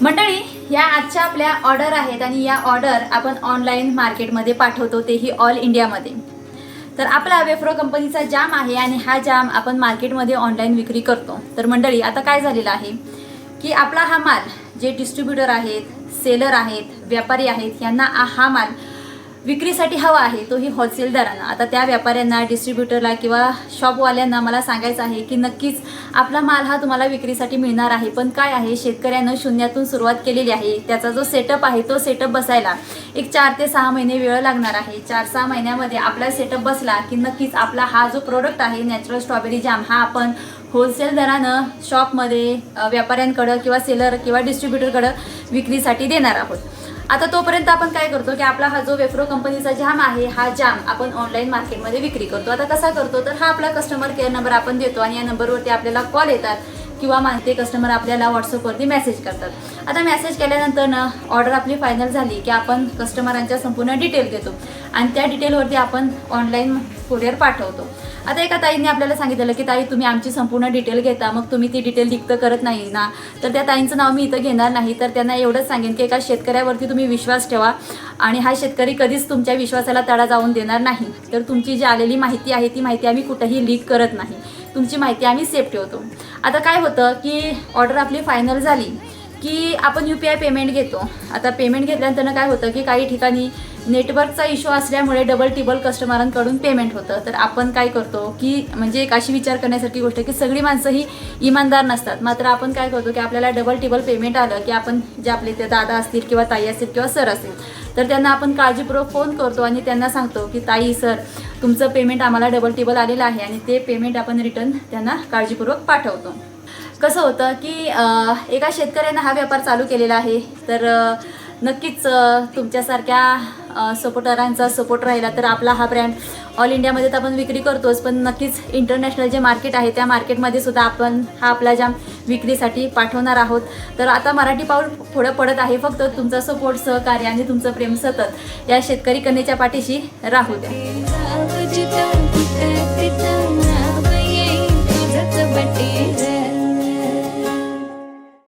मंडळी या आजच्या आपल्या ऑर्डर आहेत आणि या ऑर्डर आपण ऑनलाईन मार्केटमध्ये पाठवतो तेही ऑल इंडियामध्ये. तर आपला वेफ्रो कंपनीचा जाम आहे आणि हा जाम आपण मार्केटमध्ये ऑनलाईन विक्री करतो. तर मंडळी आता काय झालेलं आहे की आपला हा माल जे डिस्ट्रीब्युटर आहेत सेलर आहेत व्यापारी आहेत यांना हा माल विक्रीसाठी हवा आहे तोही होलसेल दरानं. आता त्या व्यापाऱ्यांना डिस्ट्रीब्युटरला किंवा शॉपवाल्यांना मला सांगायचं आहे की नक्कीच आपला माल हा तुम्हाला विक्रीसाठी मिळणार आहे. पण काय आहे शेतकऱ्यानं शून्यातून सुरुवात केलेली आहे. त्याचा जो सेटअप आहे तो सेटअप बसायला एक चार ते सहा महिने वेळ लागणार आहे. चार सहा महिन्यामध्ये आपला सेटअप बसला की नक्कीच आपला हा जो प्रोडक्ट आहे नॅचरल स्ट्रॉबेरी जाम हा आपण होलसेल दरानं शॉपमध्ये व्यापाऱ्यांकडं किंवा सेलर किंवा डिस्ट्रीब्युटरकडं विक्रीसाठी देणार आहोत. आता तोपर्यंत आपण काय करतो की आपला हा जो वेफ्रो कंपनीचा जाम आहे हा जाम आपण ऑनलाईन मार्केटमध्ये विक्री करतो. आता कसा करतो? तर हा आपला कस्टमर केअर नंबर आपण देतो आणि या नंबरवरती आपल्याला कॉल येतात किंवा मानते कस्टमर आपल्याला व्हॉट्सअपवरती मेसेज करतात. आता मेसेज केल्यानंतर ना ऑर्डर आपली फायनल झाली की आपण कस्टमरांच्या संपूर्ण डिटेल देतो. आणि त्या डिटेलवरती आपण ऑनलाईन कुरिअर पाठवतो. आता एका ताईंनी आपल्याला सांगितलेलं की ताई तुम्ही आमची संपूर्ण डिटेल घेता मग तुम्ही ती डिटेल लिक्त करत नाही ना? तर त्या ताईंचं नाव मी इथं घेणार नाही तर त्यांना एवढंच सांगेन की एका शेतकऱ्यावरती तुम्ही विश्वास ठेवा आणि हा शेतकरी कधीच तुमच्या विश्वासाला तडा जाऊन देणार नाही. तर तुमची जी आलेली माहिती आहे ती माहिती आम्ही कुठंही लीक करत नाही. तुमची माहिती आम्ही सेफ ठेवतो. आता काय होतं की ऑर्डर आपली फायनल झाली. की आपण यू पी आय पेमेंट घेतो. आता पेमेंट घेतल्यानंतर काय होतं की काही ठिकाणी नेटवर्कचा इश्यू असल्यामुळे डबल टिबल कस्टमरांकडून पेमेंट होतं. तर आपण काय करतो की म्हणजे एक अशी विचार करण्यासारखी गोष्ट की सगळी माणसं ही इमानदार नसतात. मात्र आपण काय करतो की आपल्याला डबल टिबल पेमेंट आलं की आपण जे आपले ते दादा असतील किंवा ताई असतील किंवा सर असतील तर त्यांना आपण काळजीपूर्वक फोन करतो आणि त्यांना सांगतो की ताई सर तुमचं पेमेंट आम्हाला डबल टिबल आलेलं आहे आणि ते पेमेंट आपण रिटर्न त्यांना काळजीपूर्वक पाठवतो. कसं होतं की एका शेतकऱ्यानं हा व्यापार चालू केलेला आहे. तर नक्कीच तुमच्यासारख्या सपोर्टरांचा सपोर्ट राहिला तर आपला हा ब्रँड ऑल इंडियामध्ये तर आपण विक्री करतोच. पण नक्कीच इंटरनॅशनल जे मार्केट आहे त्या मार्केटमध्ये सुद्धा आपण हा आपला जाम विक्रीसाठी पाठवणार आहोत. तर आता मराठी पाऊल पुढं पडत आहे. फक्त तुमचा सपोर्ट सहकार्य आणि तुमचं प्रेम सतत या शेतकरी कन्येच्या पाठीशी राहू द्या.